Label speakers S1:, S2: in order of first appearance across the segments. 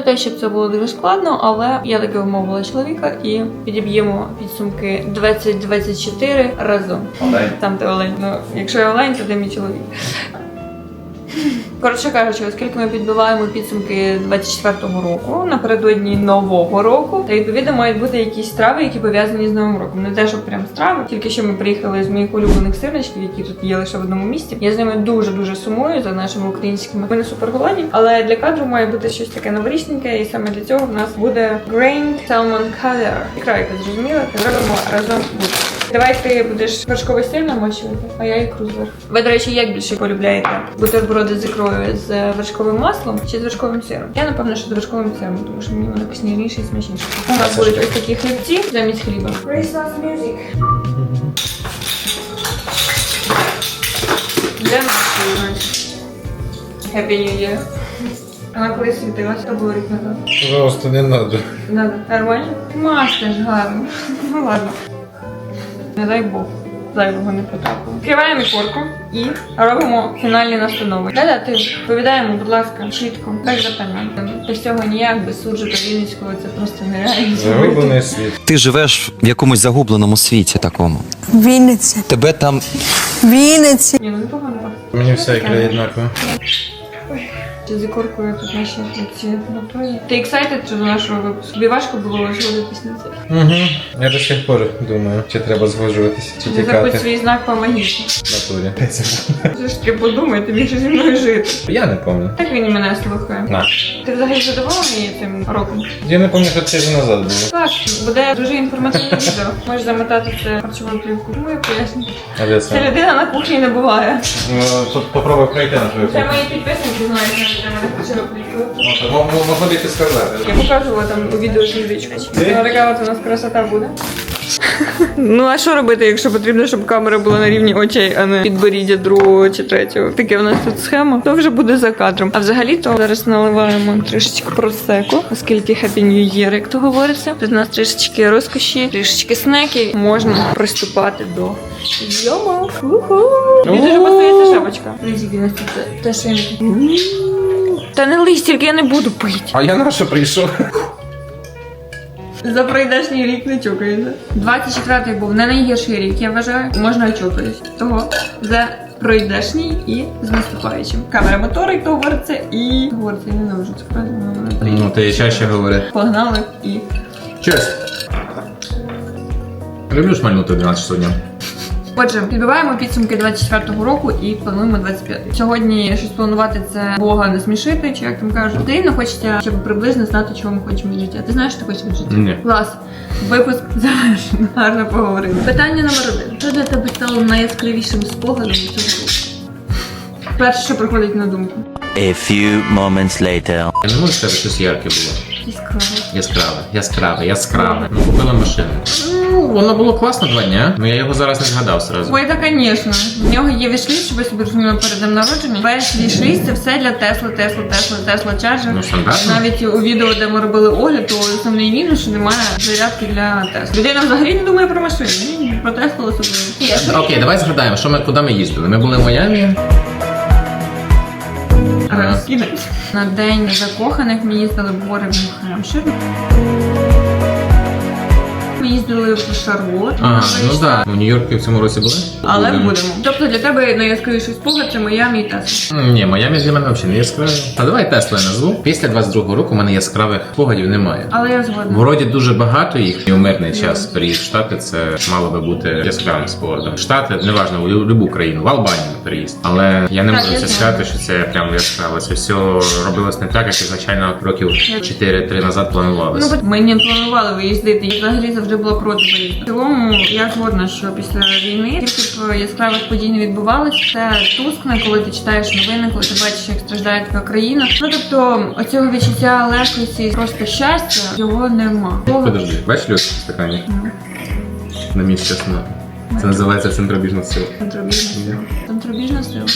S1: не те, щоб це було дуже складно, але я таки вмовила чоловіка і підіб'ємо підсумки 2024 разом.
S2: Олень.
S1: Там ти олень. Ну, якщо я олень, то ти мій чоловік. Коротше кажучи, оскільки ми підбиваємо підсумки 24-го року напередодні нового року, та відповідно мають бути якісь страви, які пов'язані з новим роком. Не те, що прям страви. Тільки що ми приїхали з моїх улюблених сирничків, які тут є лише в одному місці. Я з ними дуже дуже сумую за нашими українськими. Ми не супер голодні, але для кадру має бути щось таке новорічненьке, і саме для цього в нас буде Grain Salmon Color. Ікра, зрозуміла, зробимо разом буде. Давай ти будеш вершковий сир намочувати, а я ікру зверху. Ви, до речі, як більше полюбляєте бутерброди з ікрою з вершковим маслом чи з вершковим сиром? Я напевно, що з вершковим сиром, тому що мені вони вкусніше і смачніше. У нас будуть ось такі хлібці замість хліба. Music. Де наші Happy New Year. Вона коли світилася, то було рік назад.
S2: Пожалуйста, не надо.
S1: Надо. Нормально? Маш теж гарно. Ну ладно. Не дай Бог. Зайвого не потрапило. Відкриваємо ікорку і робимо фінальні настанови. Да-да, ти відповідаємо, будь ласка, чітко, без запинань. Без цього ніяк, без суджу та Вінницького це просто нереально.
S2: Загублений світ.
S3: Ти живеш в якомусь загубленому світі такому.
S4: Вінниця.
S3: Тебе там
S4: Вінниця.
S1: Ні, ну непогано.
S2: Мені вся ікра однакова.
S1: Чи з ікоркою тут наші хлопці напої. Ти ексайтед до нашого випуску? Тобі важко було згодитись на це?
S2: Угу. Я до сих пор думаю, чи треба згоджуватися, чи
S1: Не забудь
S2: тікати.
S1: свій знак.
S2: В натурі.
S1: Це ж ти подумай, тобі ще зі мною жити.
S2: Я не пам'ятаю.
S1: Так він і мене слухає.
S2: На.
S1: Ти взагалі задоволений цим роком?
S2: Я не пам'ятаю, що це вже назад було.
S1: Так, буде дуже інформативне відео. Можеш замотати це харчовою плівку. Ну, я поясню.
S2: А де
S1: Ця
S2: це?
S1: людина на кухні не буває.
S2: Ну, тут попробуй пройти на твою
S1: Це
S2: кухню.
S1: мої підписники знають, що для мене харчова плівка.
S2: Сказати.
S1: Я покажу там у відео? Ну, така от у нас красота буде. Ну а що робити, якщо потрібно, щоб камера була на рівні очей, а не підборіддя другого чи третього? Таке у нас тут схема, то вже буде за кадром. А взагалі то зараз наливаємо трішечки просеку, оскільки Happy New Year, як то говориться. Тут у нас трішечки розкоші, трішечки снеків. Можна приступати до. Уху. Мені дуже пасується шапочка. Це те, що я Та не лись, тільки я не буду пити.
S2: А я на що прийшов?
S1: За прийдешній рік не чокається. 24-й був не найгірший рік, я вважаю. Можна очокатись. Того за пройдешній і з наступаючим. Камера моторик, то говориться, і говориться, я ненавиджу цю фразу, вона.
S2: Ну, ти чаще говорить.
S1: Погнали і.
S2: Честь. Люблю шмальнути 12 часов дня.
S1: Отже, підбиваємо підсумки 24-го року і плануємо 25-й. Сьогодні щось планувати це Бога не смішити, чи як там кажуть. Потрібно хочеться, щоб приблизно знати, чого ми хочемо від життя. Ти знаєш, що ти хочеш від життя?
S2: Ні.
S1: Клас. Випуск завершено. Гарно поговорили. Питання номер один. Що для тебе стало найяскравішим спогадом цього року? Перше, що приходить на думку.
S5: A few moments later.
S6: Я не можу сказати, що щось ярке було.
S1: Яскраво.
S6: Яскраве, яскраве, яскраве. Ну, купила машину. Ну, воно було класно два дня, але я його зараз не згадав сразу.
S1: Ой, та звісно. В нього є вішліст, щоб ви собі розуміли перед днем народження. Весь вішліст це все для Тесла, Тесла, Тесла, Тесла чарджер.
S6: Ну, стандартно.
S1: Навіть у відео, де ми робили огляд, то основний мінус, що немає зарядки для Тесла. Людина взагалі не думає про машину. Ні, про Теслу особливо.
S6: Окей, давай згадаємо, що ми куди ми їздили. Ми були в Майамі.
S1: Раз. На день закоханих ми їздили в гори в Нью-Хемпшир. Ми їздили в Шарлот.
S6: А, ну так. Да. В Нью-Йорку в цьому році були?
S1: Але будемо. Тобто для тебе найяскравіший спогад це Майамі і Тесла.
S6: М, Ні, Майамі для мене взагалі не яскраве. Та давай Тесла я назву. Після 22-го року у мене яскравих спогадів немає.
S1: Але я згодна.
S6: Вроді дуже багато їх, і у мирний час переїзд в Штати це мало би бути яскравим спогадом. Штати, неважно, у любу країну, в Албанію переїзд. Але я не
S1: Так,
S6: можу
S1: я
S6: це
S1: знаю.
S6: сказати, що це прям яскраво. Це все робилось не так, як ізначально років 4-3 назад планувалося.
S1: Ну, ми не планували виїздити. Я взагалі завжди була проти виїзду. В цілому я згодна, що після війни тільки яскравих подій не відбувалося. Це тускне, коли ти читаєш новини, коли ти бачиш, як страждає твоя країна. Ну тобто, оцього відчуття легкості, просто щастя, його нема.
S6: Подожди, бачиш льот в стакані? На місці сну. Це називається центробіжна сила.
S1: Центробіжна сила. Центробіжна сила.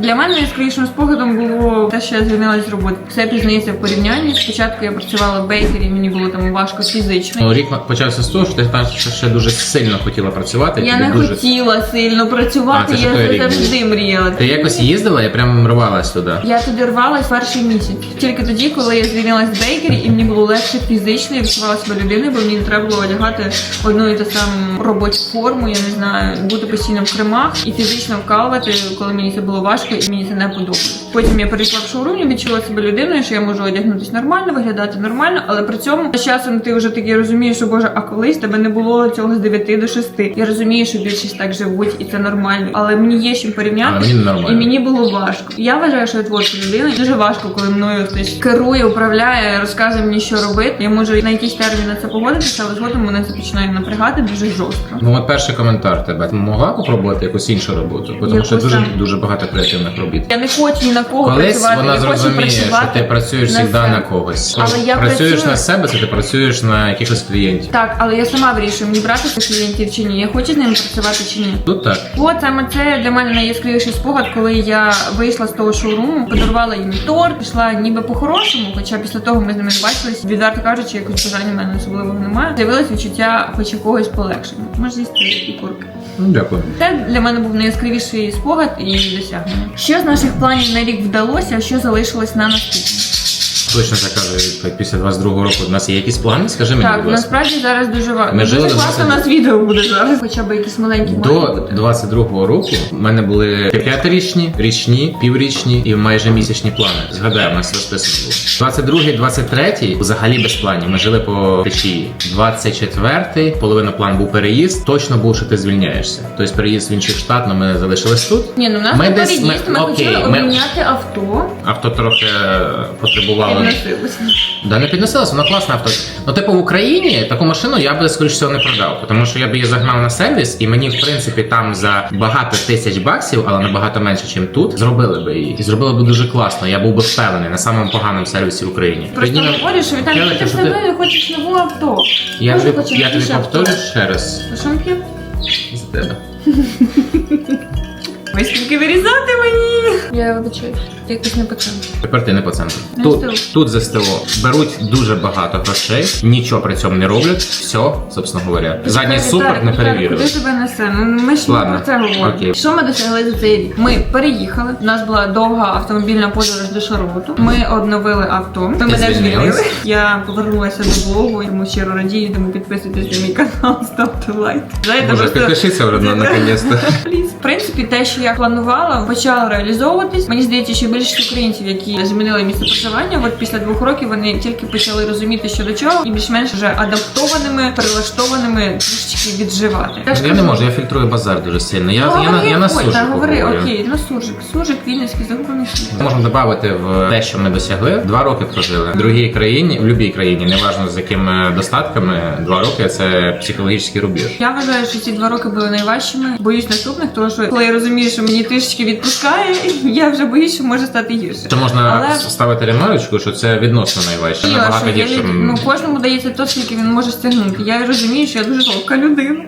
S1: Для мене найяскравішим спогадом було те, що я звільнилась з роботи. Все пізнається в порівнянні. Спочатку я працювала в бейкері, мені було там важко фізично.
S6: Ну, рік почався з того, що ти кажеш, ще дуже сильно хотіла працювати.
S1: Я не
S6: дуже...
S1: хотіла сильно працювати,
S6: А,
S1: я завжди мріяла.
S6: Ти якось їздила і прям рвалась туди.
S1: Я туди рвалась перший місяць. Тільки тоді, коли я звільнилась з бейкері, і мені було легше фізично, я відчувала себе людиною, бо мені не треба було одягати одну і ту саму робочу форму, я не знаю, бути постійно в кремах і фізично вкалувати, коли мені це було важко і мені це не подобалось. Потім я перейшла в шоурум і відчула себе людиною, що я можу одягнутися нормально, виглядати нормально, але при цьому з часом ти вже таки розумієш, що боже, а колись тебе не було цього з 9 до 6. Я розумію, що більшість так живуть, і це нормально. Але мені є чим порівняти.
S6: Мені.
S1: І мені було важко. Я вважаю, що я творча людина. Дуже важко, коли мною хтось керує, управляє, розказує мені, що робити. Я можу на якийсь термін на це погодитися, але згодом мене це починає напрягати дуже жорстко.
S6: Ну, от перший коментар тебе. Могла попробувати якусь іншу роботу? Тому що дуже дуже багато креативних робіт.
S1: Я не хочу ні на кого
S6: Колись
S1: працювати,
S6: вона
S1: я хочу
S6: зрозуміє, що
S1: працювати
S6: ти працюєш завжди на когось.
S1: Але
S6: Коли
S1: я
S6: працюєш
S1: працюю-
S6: на себе, це ти працюєш на якихось клієнтів.
S1: Так, але я сама вирішую, мені брати цих клієнтів чи ні. Я хочу з ними працювати чи ні.
S6: Тут так.
S1: От саме це для мене найяскравіший спогад, коли я вийшла з того шоуруму, подарувала їм торт, пішла ніби по-хорошому, хоча після того ми з ними не бачились. Відверто кажучи, якось бажання в мене особливого немає. З'явилось відчуття хоч якогось полегшення. Може з'їсти і курки.
S6: Ну, дякую.
S1: Це для мене був найяскравіший спогад і досягнення. Що з наших планів на рік вдалося, а що залишилось на наступний?
S6: Точно така відповідь. Після 22-го року у нас є якісь плани? Скажи мені,
S1: Так,
S6: будь ласка.
S1: насправді зараз дуже важко.
S6: Жили
S1: Дуже
S6: до
S1: класно у
S6: 22.
S1: нас відео буде зараз. Хоча б якісь маленькі мають
S6: До
S1: бути.
S6: 22-го року в мене були п'ятирічні, річні, піврічні і майже місячні плани. Згадаю, у нас розписано було. 22-й, 23-й взагалі без планів. Ми жили по течії. 24-й, половина план був переїзд. Точно був, що ти звільняєшся. Тобто переїзд в інший штат, але ми залишились тут.
S1: Ні, ну в нас
S6: Ми
S1: ми
S6: десь-
S1: переїзд,
S6: ми-
S1: ми,
S6: окей,
S1: хотіли
S6: ми-
S1: обміняти авто.
S6: Авто трохи е, потребувало.
S1: Підносилося.
S6: Да не підносилось, воно класне авто. Ну, типу, в Україні таку машину я би скоріш всього не продав, тому що я б її загнав на сервіс, і мені, в принципі, там за багато тисяч баксів, але набагато менше, ніж тут, зробили би її. І зробили би дуже класно. Я був би впевнений на самому поганому сервісі в Україні.
S1: Просто
S6: нам-
S1: говорю, що Віталій,
S6: Келихи,
S1: ти
S6: що
S1: все
S6: ти-
S1: одно не хочеш нове авто.
S6: Я
S1: Може,
S6: тобі,
S1: хочеш
S6: я тобі
S1: інше авто?
S6: повторю ще раз
S1: А що ми п'ємо?
S6: тебе.
S1: Ви скільки вирізати мені? Я вибачаю, якось не по.
S6: Тепер ти не по центру.
S1: Не
S6: Тут,
S1: СТО.
S6: тут за СТО беруть дуже багато грошей, нічого при цьому не роблять. Все, собственно говоря. Задній супер не перевірили.
S1: Куди тебе несе? Ну ми ж не
S6: Ладно,
S1: про це говоримо.
S6: окей.
S1: Що ми досягли за цей рік? Ми переїхали. У нас була довга автомобільна подорож до Шарлоту. Ми обновили авто. Ви мене
S6: звільнились?
S1: звільнили. Я повернулася до блогу. Йому щиро радію. Тому підписуйтесь на мій канал, ставте лайк. Знаєте,
S6: Може,
S1: просто-
S6: підпишіться вже на наконець-то.
S1: В принципі, те, що я планувала, почало реалізовуватись. Мені здається, що більшість українців, які змінили місце проживання, от після двох років вони тільки почали розуміти, що до чого, і більш-менш вже адаптованими, прилаштованими трішечки відживати. Я
S6: Ну, Я не можу, я фільтрую базар дуже сильно. Я,
S1: ну,
S6: я, на, я на суші
S1: та говори, окей, на суржик. Суржик, Вінницький, загублений.
S6: Можемо додати в те, що ми досягли. Два роки прожили в другій країні, в будь-якій країні, неважно з якими достатками. Два роки це психологічний рубіж.
S1: Я вважаю, що ці два роки були найважчими. Боюсь наступних, тому що коли я розумію, що мені трішечки відпускає, я вже боюсь, що може стати гірше.
S6: Це можна
S1: Але-
S6: ставити ремарочку, що це відносно найважче.
S1: Тіло,
S6: Набагато
S1: що я
S6: гірше.
S1: ну, кожному дається то, скільки він може стягнути. Я розумію, що я дуже жовка людина.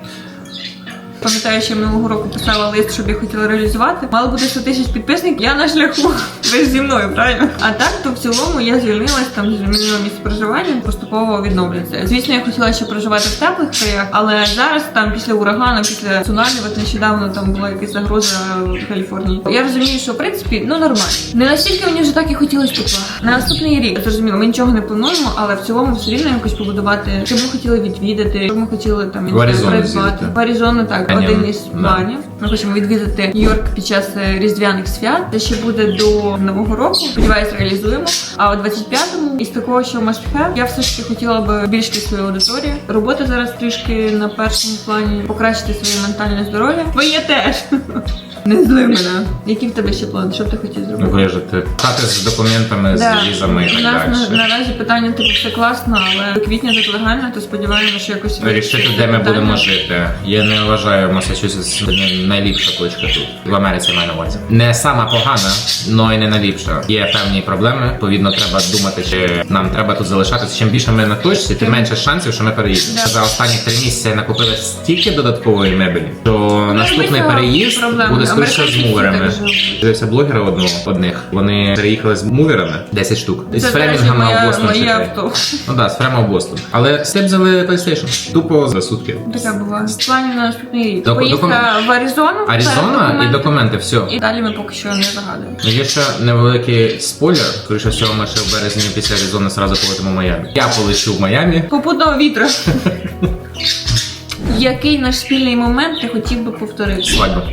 S1: Пам'ятаю, що я минулого року писала лист, щоб я хотіла реалізувати. Мало буде 100 тисяч підписників, я на шляху. Ви ж зі мною, правильно? А так, то в цілому я звільнилась, там змінила місце проживання, поступово відновлюється. Звісно, я хотіла ще проживати в теплих краях, але зараз там після урагану, після цунамі, от нещодавно там була якась загроза в Каліфорнії. Я розумію, що в принципі ну нормально. Не настільки мені вже так і хотілося тепла. На наступний рік зрозуміло, ми нічого не плануємо, але в цілому все рівно якось побудувати, що ми хотіли відвідати, що ми хотіли там
S6: В Аризону
S1: придбати. В Аризону так, один із планів. Ми хочемо відвідати Нью-Йорк під час е, різдвяних свят. Це ще буде до нового року. Сподіваюсь, реалізуємо. А у 25-му із такого, що have, я все ж таки хотіла би більшити свою аудиторію. Робота зараз трішки на першому плані, покращити своє ментальне здоров'я. Твоє теж. Не зли мене. Які в тебе ще плани? Що б ти хотів зробити?
S6: Вижити. Стати з документами,
S1: Да.
S6: з візами і
S1: У
S6: так
S1: нас
S6: далі.
S1: наразі питання типу все класно, але до квітня так легально, то сподіваємося, що якось
S6: Вирішити, де ми будемо жити. Я не вважаю Масачусетс не найліпша точка тут. В Америці маю на увазі. Не сама погана, але й не найліпша. Є певні проблеми. Відповідно, треба думати, чи нам треба тут залишатися. Чим більше ми на точці, тим менше шансів, що ми переїдемо.
S1: Да.
S6: За останні три місяці накупили стільки додаткової мебелі, що наступний переїзд буде
S1: да.
S6: Скоріше з муверами. Дивився блогера одного одних. Вони переїхали з муверами 10 штук.
S1: Моя-
S6: в Бостон
S1: моє авто.
S6: Ну так, з Фрема в Бостон. Але степ взяли PlayStation. Тупо за сутки.
S1: Така була. В плані на наступний рік.
S6: Док-
S1: Поїздка
S6: докум-
S1: в Аризону.
S6: Аризона і документи, все.
S1: І далі ми поки що не загадуємо.
S6: Ну, Є ще невеликий спойлер. Скоріше всього, ми ще в березні після Аризони зразу полетимо в Майамі. Я полечу в Майамі.
S1: Попутного вітру. Який наш спільний момент ти хотів би повторити?
S6: Свадьба.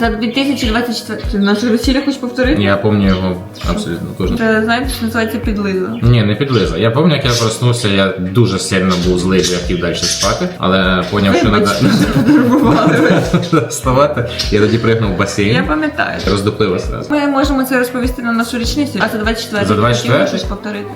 S1: За 2024. Ти наше весілля хочеш повторити?
S6: Я пам'ятаю його абсолютно кожен.
S1: Це знаєте, що називається підлиза.
S6: Ні, не підлиза. Я пам'ятаю, як я проснувся, я дуже сильно був злий, я хотів далі спати, але поняв, що треба вставати. Я тоді пригнув в басейн.
S1: Я пам'ятаю.
S6: роздуплив одразу.
S1: Ми можемо це розповісти на нашу річницю, а за 24
S6: За 24?
S1: Ти хочеш повторити?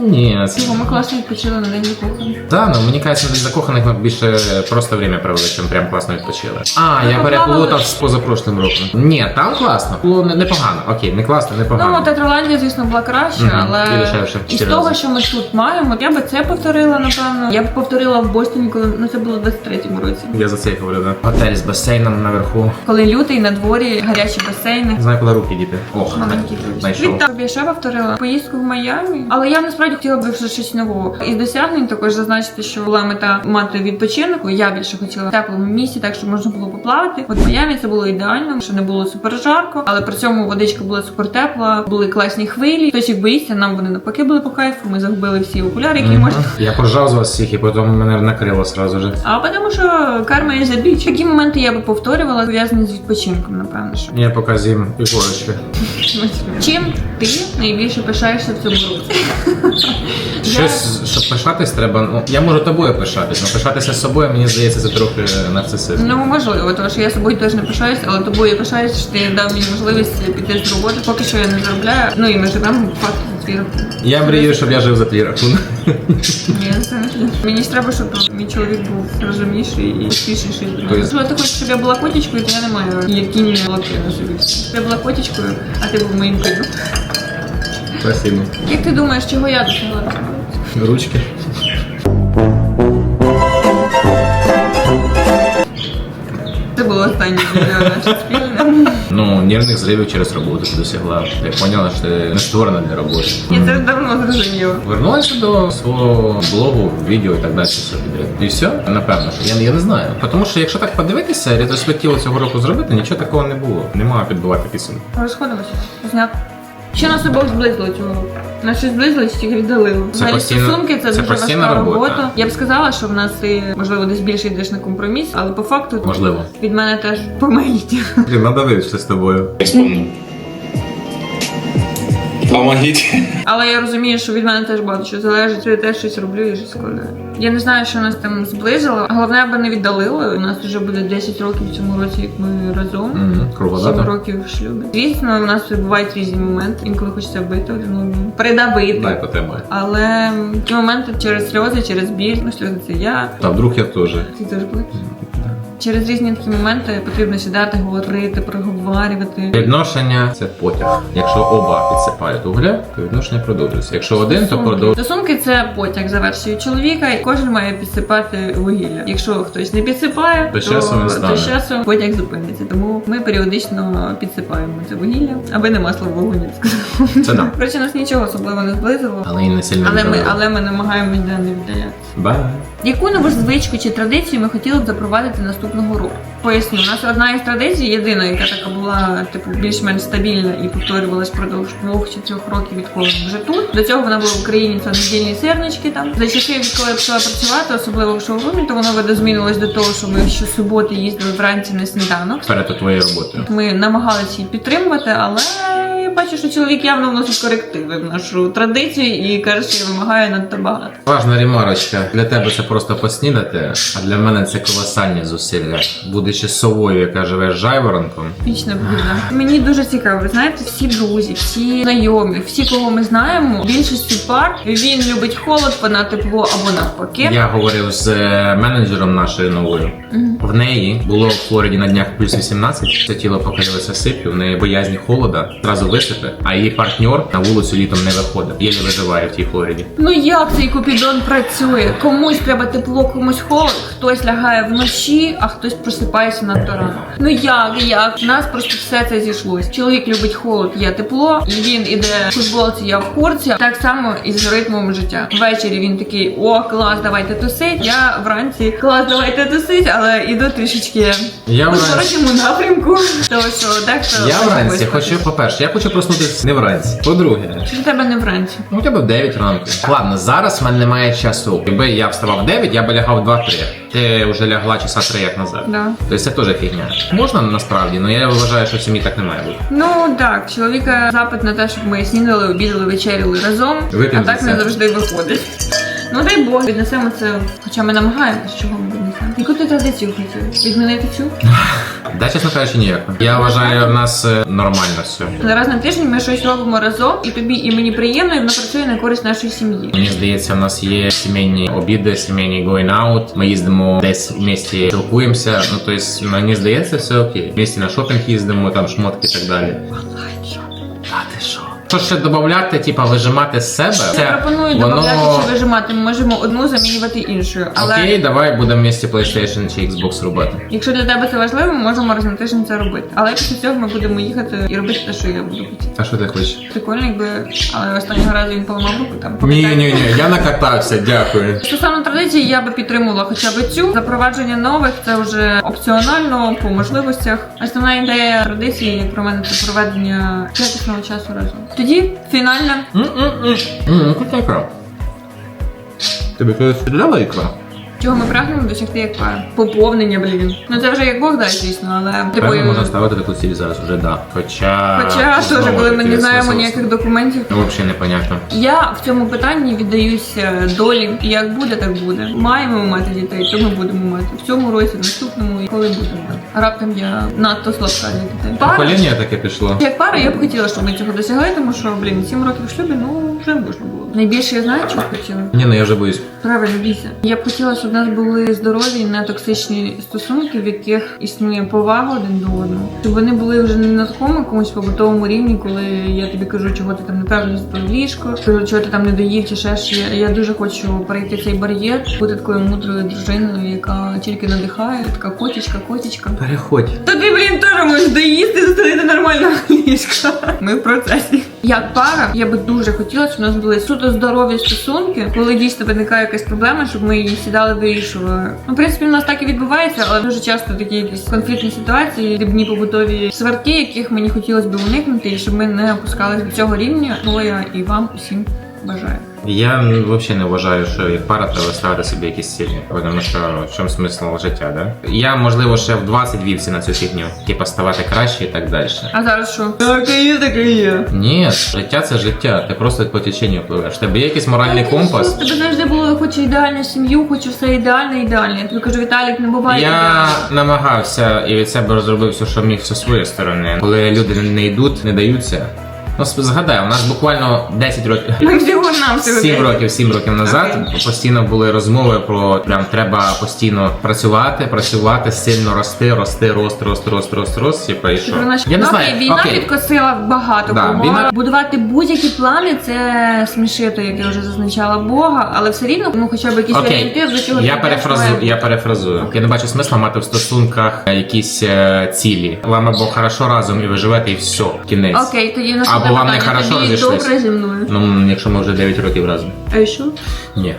S6: Ні, це...
S1: Чого ми класно відпочили на день закоханих.
S6: Та, ну мені кажеться, на день закоханих ми більше просто время провели, чим прям класно відпочили. А,
S1: Ну,
S6: я переплутав з позапрошлим роком. Ні, там класно. Було не- непогано. Окей, не класно, непогано.
S1: Ну, Тетраландія, звісно, була краще,
S6: Мгм.
S1: але
S6: І дешевше,
S1: із
S6: чотири
S1: того,
S6: рази.
S1: що ми тут маємо, я би це повторила, напевно. Я б повторила в Бостоні, коли ну це було в 23-му році.
S6: Я за це й говорю, да. Готель з басейном наверху.
S1: Коли лютий на дворі, гарячі басейни.
S6: Не знаю, куди руки діти. Ох,
S1: Маленький
S6: знайшов.
S1: Відтак я ще повторила поїздку в Майамі, але я насправді хотіла б вже щось нового. Із досягнень також зазначити, що була мета мати відпочинок. Я більше хотіла в теплому місці, так щоб можна було поплавати. От Майамі це було ідеально, що не було супер жарко, але при цьому водичка була супер тепла, були класні хвилі. Хтось їх боїться, нам вони навпаки були по кайфу. Ми загубили всі окуляри, які можна.
S6: Я поржав з вас всіх, і потім мене накрило сразу же.
S1: А тому що карма є забіч. Такі моменти я би повторювала, пов'язані з відпочинком, напевно. що.
S6: Я поки з'їм ігорочки.
S1: Чим ти найбільше пишаєшся в цьому році?
S6: Щось, щоб пишатись, треба. Ну, я можу тобою пишатись, але пишатися з собою, мені здається, це трохи нарцисизм.
S1: Ну можливо, тому що я собою теж не пишаюсь, але тобою я пишаюсь, що ти дав мені можливість піти з роботи. Поки що я не заробляю. Ну і ми живемо факт за твій рахунок.
S6: Я мрію, щоб я жив за твій рахунок.
S1: Ні, це не. Мені ж треба, щоб мій чоловік був розумніший і успішніший.
S6: Тобто-
S1: Якщо ти хочеш, щоб я була котічкою, то я не маю як кінь лапки на собі. Щоб я була котічкою, а ти був моїм кином.
S6: Спасибо.
S1: Як ти думаєш, чого я досягла?
S6: Ручки.
S1: Це було останнє відео наше спільне.
S6: Ну, нервних зривів через роботу ти досягла. Я поняла, що ти не створена для роботи.
S1: Я це давно зрозуміла.
S6: Вернулася до свого блогу, відео і так далі. Все підряд. І все? Напевно, що я, я не знаю. Тому що якщо так подивитися, ретроспективу цього року зробити, нічого такого не було. Нема підбивати підсумки.
S1: Розходимося. Зняк. Що нас обох зблизило року? Щось зблизилось чи віддалило?
S6: Це
S1: Взагалі
S6: постійна-
S1: стосунки це,
S6: це
S1: дуже
S6: постійна
S1: важка
S6: робота.
S1: робота. Я б сказала, що в нас ти, можливо, десь більше йдеш на компроміс, але по факту
S6: Можливо.
S1: від мене теж помиліть.
S6: Блін, надавився з тобою.
S2: Помогіть.
S1: Але я розумію, що від мене теж багато що залежить. Я теж щось роблю і щось складаю. Я не знаю, що нас там зблизило. Головне, аби не віддалило. У нас вже буде 10 років в цьому році, як ми разом.
S6: Мгм, Кругла
S1: 7
S6: дата.
S1: років в шлюбі. Звісно, у нас бувають різні моменти. Інколи хочеться вбити один одного. Придавити.
S6: Дай потримай.
S1: Але ті моменти через сльози, через біль, ну сльози це я.
S6: Та вдруг я теж.
S1: Ти теж були? Через різні такі моменти потрібно сідати, говорити, проговорювати.
S6: Відношення це потяг. Якщо оба підсипають угля, то відношення продовжується. Якщо один, то продовжується.
S1: Стосунки це потяг за версією чоловіка, і кожен має підсипати вугілля. Якщо хтось не підсипає,
S6: То часом він стане.
S1: то часом потяг зупиниться. Тому ми періодично підсипаємо це вугілля, аби не масло в вогонь.
S6: Це да.
S1: Коротше, нас нічого особливо не зблизило.
S6: Але і не сильно
S1: Але ми, але ми намагаємось да, не віддаляти.
S6: Бай.
S1: Яку нову звичку чи традицію ми хотіли б запровадити наступного року? Поясню, у нас одна із традицій, єдина, яка така була типу більш-менш стабільна і повторювалась впродовж двох чи трьох років, відколи ми вже тут. До цього вона була в Україні. Це недільні сирнички. Там за часи, відколи я почала працювати, особливо в шоурумі, то воно видозмінилось до того, що ми щосуботи їздили вранці на сніданок.
S6: Перед твоєю роботою.
S1: Ми намагалися її підтримувати, але я бачу, що чоловік явно вносить корективи в нашу традицію і каже, що я вимагаю надто багато.
S6: Важна ремарочка. Для тебе це просто поснідати, а для мене це колосальні зусилля. Будучи совою, яка живе з жайворонком.
S1: Вічна блюда. Мені дуже цікаво. Ви знаєте, всі друзі, всі знайомі, всі, кого ми знаємо, більшості пар він любить холод, вона тепло або навпаки.
S6: Я говорив з е, менеджером нашою новою.
S1: Мгм.
S6: В неї було в Флориді на днях плюс 18. Це тіло покрилося сип'ю, в неї боязнь холода. Зразу виспалася. А її партнер на вулицю літом не виходить. Єлі виживає в тій Флориді.
S1: Ну як цей купідон працює? Комусь треба тепло, комусь холод, хтось лягає вночі, а хтось просипається надто рано. Ну як, як? У нас просто все це зійшлось. Чоловік любить холод, я тепло, і він іде в футболці, я в курці. Так само і з ритмом життя. Ввечері він такий: о, клас, давайте тусить. Я вранці клас, давайте тусить, але іду трішечки
S6: Я
S1: у
S6: вранці,
S1: напрямку. Тому що дехто
S6: я вранці хочу, по-перше, я хочу проснутися не вранці. По-друге,
S1: Що в тебе не вранці?
S6: ну хоча б в 9 ранку. Ладно, зараз в мене немає часу. Якби я вставав в 9, я би лягав в 2-3. Ти вже лягла часа 3 як назад.
S1: Да.
S6: Тобто це теж фігня. Можна насправді, але я вважаю, що в сім'ї так не має бути.
S1: Ну так, чоловіка запит на те, щоб ми снідали, обідали, вечеряли разом,
S6: Вип'ємо
S1: а так не завжди виходить. Ну дай Бог, віднесемо це, хоча ми намагаємось, чого ми віднесемо. Яку ти традицію хотів? Відмінити цю?
S6: Да, чесно кажучи, ніяко. Я вважаю, в нас е, нормально все.
S1: Раз на тиждень ми щось робимо разом, і тобі, і мені приємно, і воно працює на користь нашої сім'ї.
S6: Мені здається, в нас є сімейні обіди, сімейні going out. Ми їздимо десь в місті, спілкуємося. Ну тобто, мені здається, все окей. В місті на шопінг їздимо, там шмотки і так далі. Ти що? Ще додати, типа вижимати з себе?
S1: Я пропоную додати чи вижимати. Ми можемо одну замінювати іншою. Але
S6: Окей, давай будемо місті PlayStation чи Xbox робити.
S1: якщо для тебе це важливо, ми можемо раз на тиждень це робити. Але після цього ми будемо їхати і робити те, що я буду хотіти.
S6: А що ти хочеш?
S1: Прикольно, якби але останнього разу він поламав руку там.
S6: Ні, ні, ні, я накатався, дякую.
S1: Стосовно традиції, я би підтримувала хоча б цю. Запровадження нових це вже опціонально по можливостях. Основна ідея традиції, як про мене, це проведення якісного часу разом. Тоді фінальна.
S6: Ммм, ікра. Тобі хтось стріляла ікра?
S1: Чого ми прагнемо досягти як пара? Поповнення, блін. Ну це вже як Бог дасть, звісно, але типу.
S6: Певно, можна ставити таку ціль зараз вже да. Хоча.
S1: Хоча теж, коли ми
S6: таки,
S1: не знаємо
S6: смисл-
S1: ніяких документів.
S6: Ну, взагалі непонятно.
S1: Я в цьому питанні віддаюся долі. І Як буде, так буде. Маємо мати дітей, то ми будемо мати. В цьому році, в наступному, і коли будемо мати. Раптом я надто слабка для дітей. Пара,
S6: Покоління таке пішло.
S1: як пара, я б хотіла, щоб ми цього досягли, тому що, блін, 7 років в шлюбі, ну вже можна було. Найбільше я знаю, чого хотіла.
S6: Ні, ну я вже боюсь.
S1: Правильно, бійся. Я б хотіла, щоб в нас були здорові, нетоксичні стосунки, в яких існує повага один до одного. Щоб вони були вже не на такому якомусь побутовому рівні, коли я тобі кажу, чого ти там неправильно збив ліжко, чого ти там не доїв чи ще що. Я, я дуже хочу перейти цей бар'єр, бути такою мудрою дружиною, яка тільки надихає, така котічка, котічка.
S6: Переходь.
S1: Та ти, блін, теж можеш доїсти, зустріти нормального ліжка. Ми в процесі. Як пара, я би дуже хотіла, щоб у нас були суто здорові стосунки, коли дійсно виникає якась проблема, щоб ми її сідали, вирішували. Ну, в принципі, у нас так і відбувається, але дуже часто такі якісь конфліктні ситуації, дрібні побутові сварки, яких мені хотілося б уникнути, і щоб ми не опускались до цього рівня. Ну я і вам усім бажаю.
S6: Я ну, взагалі не вважаю, що як пара треба ставити собі якісь цілі. Тому що в чому смисл життя, да? Я, можливо, ще в 20 вівся на цю фігню, типа ставати краще і так далі.
S1: А зараз що? Так і є, так і є.
S6: Ні, життя це життя. Ти просто по теченню пливеш. Тебе є якийсь моральний компас.
S1: Тебе завжди було, хочу ідеальну сім'ю, хочу все ідеальне, ідеальне. Я тобі кажу, Віталік, не буває.
S6: Я
S1: ідеально.
S6: намагався і від себе розробив все, що міг зі своєї сторони. Коли люди не йдуть, не даються. Ну, згадай, у нас буквально 10 років.
S1: Ми всього нам всього
S6: 7 років, 7 років назад постійно були розмови про прям треба постійно працювати, працювати, сильно рости, рости, рост, рост, рост, рост, рост. Типа і що? Я не знаю.
S1: війна
S6: Окей.
S1: підкосила багато
S6: Да,
S1: кого.
S6: війна-
S1: Будувати будь-які плани це смішито, як я вже зазначала Бога, але все рівно, ну хоча б якийсь орієнтир, до чого
S6: я
S1: ти
S6: перефразу,
S1: йдеш, має
S6: я перефразую. Я не бачу смисла мати в стосунках якісь е, цілі. Вам або хорошо разом і ви живете, і все, кінець.
S1: Окей, тоді наступне
S6: Або вам не хорошо
S1: Тобі добре зі мною.
S6: Ну, якщо ми вже 9 років разом.
S1: А що?
S6: Ні.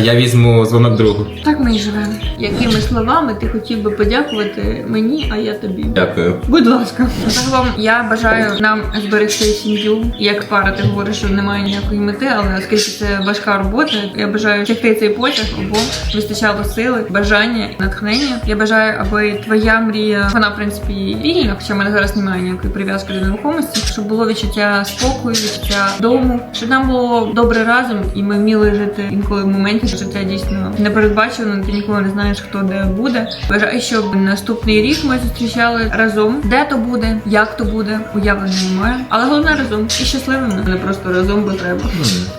S6: я візьму дзвонок другу.
S1: Так ми і живемо. Якими словами ти хотів би подякувати мені, а я тобі?
S6: Дякую.
S1: Будь ласка. Загалом я бажаю нам зберегти сім'ю. Як пара, ти говориш, що немає ніякої мети, але оскільки це важка робота, я бажаю тягти цей потяг, обом вистачало сили, бажання, натхнення. Я бажаю, аби твоя мрія, вона в принципі вільна, хоча в мене зараз немає ніякої прив'язки до нерухомості, щоб було відчуття спокою, відчуття дому, щоб нам було добре разом, і ми вміли жити інколи в моменті життя дійсно непередбачено. Ти ніколи не знаєш, хто де буде. Бажаю, щоб наступний рік ми зустрічали разом. Де то буде, як то буде, уявлення немає. Але головне разом і щасливими, не просто разом, бо треба.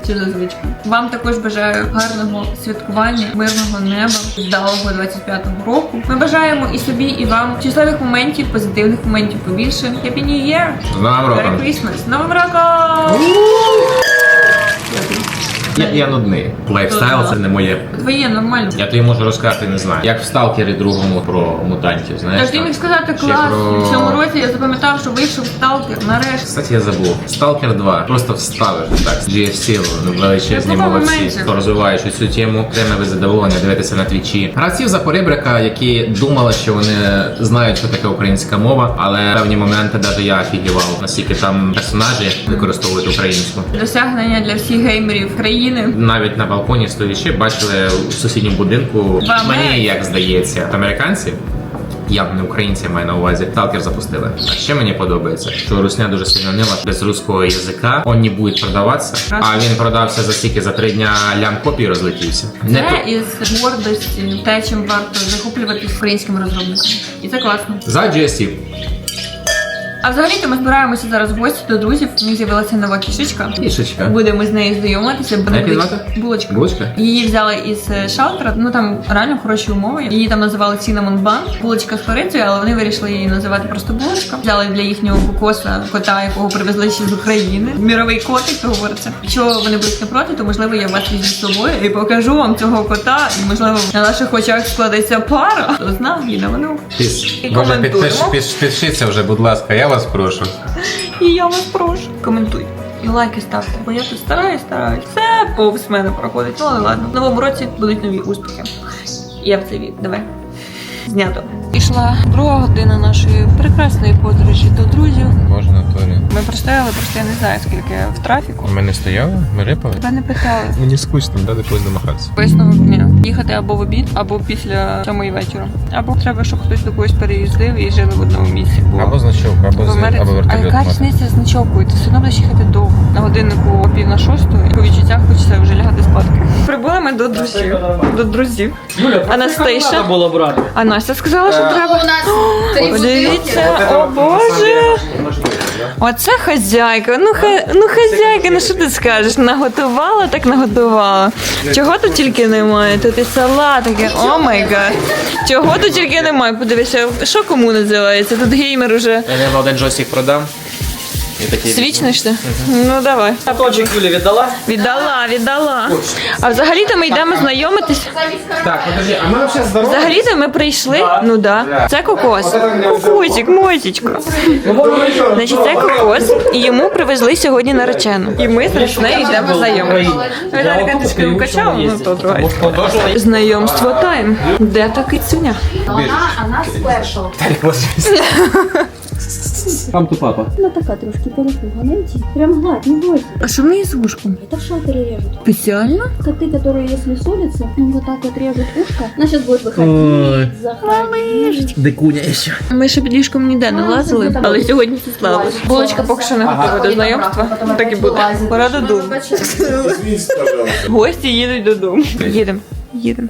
S1: Чи за звичку. Вам також бажаю гарного святкування, мирного неба, вдалого 25-го року. Ми бажаємо і собі, і вам щасливих моментів, позитивних моментів побільше. Happy New Year!
S6: З Новим
S1: Merry! Christmas! З Новим роком!
S6: Я, я нудний. Лайфстайл це не моє.
S1: Твоє нормально.
S6: Я тобі можу розказати, не знаю. Як в сталкері другому про мутантів, знаєш?
S1: Тож ти
S6: там?
S1: міг сказати
S6: Ще
S1: клас.
S6: про-
S1: В цьому році я запам'ятав, що вийшов сталкер нарешті.
S6: Кстати, я забув. Сталкер 2. Просто вставиш так. GFC, величезні
S1: Я
S6: молодці,
S1: моменті.
S6: хто розвивають цю тему. Окреме ви задоволення дивитися на твічі. Гравців за поребрика, які думали, що вони знають, що таке українська мова, але в певні моменти навіть я офігівав, наскільки там персонажі використовують українську.
S1: Досягнення для всіх геймерів країни.
S6: Навіть на балконі стоячи, бачили у сусідньому будинку. Мені як здається, американці. Явно не українці я маю на увазі. Талкер запустили. А ще мені подобається, що русня дуже сильно нила без руського язика. Он не буде продаватися. А він продався за стільки за три дня лям копій розлетівся.
S1: Це із гордості, те, чим варто захоплюватись українським розробникам. І це класно.
S6: за GST.
S1: А взагалі-то ми збираємося зараз в гості до друзів. У них з'явилася нова кішечка.
S6: Кішечка.
S1: Будемо з нею знайомитися, бо
S6: Як її звати?
S1: булочка.
S6: Булочка?
S1: Її взяли із е, шалтера. Ну там реально хороші умови. Її там називали Cinnamon Bun. Булочка з корицею, але вони вирішили її називати просто булочка. Взяли для їхнього кокоса кота, якого привезли ще з України. Міровий котик, то говориться. Якщо вони будуть не проти, то можливо я вас візьму з собою і покажу вам цього кота. І можливо на наших очах складеться пара. Хто знає, і на воно. І
S2: Боже, підпиш, підпиш, підпишіться вже, будь ласка, я вас прошу.
S1: І я вас прошу. Коментуй. І лайки ставте, бо я тут стараюсь, стараюсь. Все повз мене проходить. Ну але ладно. В новому році будуть нові успіхи. Я в це вірю. Давай. Знято. Пішла друга година нашої прекрасної подорожі до друзів.
S2: Боже, Анатолій.
S1: Ми простояли, просто я не знаю скільки в трафіку.
S2: Ми не стояли? Ми рипали?
S1: Тебе не питали.
S2: Мені скучно, да, до когось домахатися.
S1: Висновок дня. Їхати або в обід, або після сьомої вечора. Або треба, щоб хтось до когось переїздив і жили в одному місці. Бо
S2: Або значок, або, з,
S1: Америці.
S2: або
S1: А яка
S2: мати.
S1: різниця з ночовкою? Ти все одно будеш їхати довго. На годиннику о пів на шосту, і по відчуттях хочеться вже лягати спадки. Прибули ми до друзів. До друзів. Анастейша.
S7: було брати.
S1: А Настя сказала, що треба.
S8: У
S1: Подивіться, о Боже. Оце хазяйка. Ну, ха... ну хазяйка, ну що ти скажеш? Наготувала, так наготувала. Чого тут тільки немає? Тут і салатики. О май гад. Чого тут тільки немає? Подивися, що кому називається? Тут геймер уже
S7: Я не один джойстик продам. І такий
S1: свічниш ти? Ну давай.
S7: А точок Юлі віддала?
S1: Віддала, віддала. А взагалі-то ми йдемо знайомитись.
S6: Так, подожди, а ми взагалі здорові?
S1: Взагалі-то ми прийшли. Ну да. Це кокос. Кокосик, мосічка. Значить, це кокос, і йому привезли сьогодні наречену. І ми з нею йдемо знайомитися. Віталіка трішки вкачав, ну то другай. Знайомство тайм. Де такий цуня?
S7: Там то папа.
S8: Она такая трошки перепугана. Иди. Прям гладь, не бойся.
S1: А що в неї з вушком?
S8: Это в шатере режут.
S1: Спеціально?
S8: Коты, которые если ссорятся, им вот так вот режут ушко. Она сейчас будет выходить. Заходить.
S7: Дикуня ще.
S1: Ми ще під ліжком ніде не лазили, але сьогодні це сталося. Булочка поки що не готова до знайомства. Ну, Так і буде. Пора додому. Гості їдуть додому. Їдемо. Їдемо.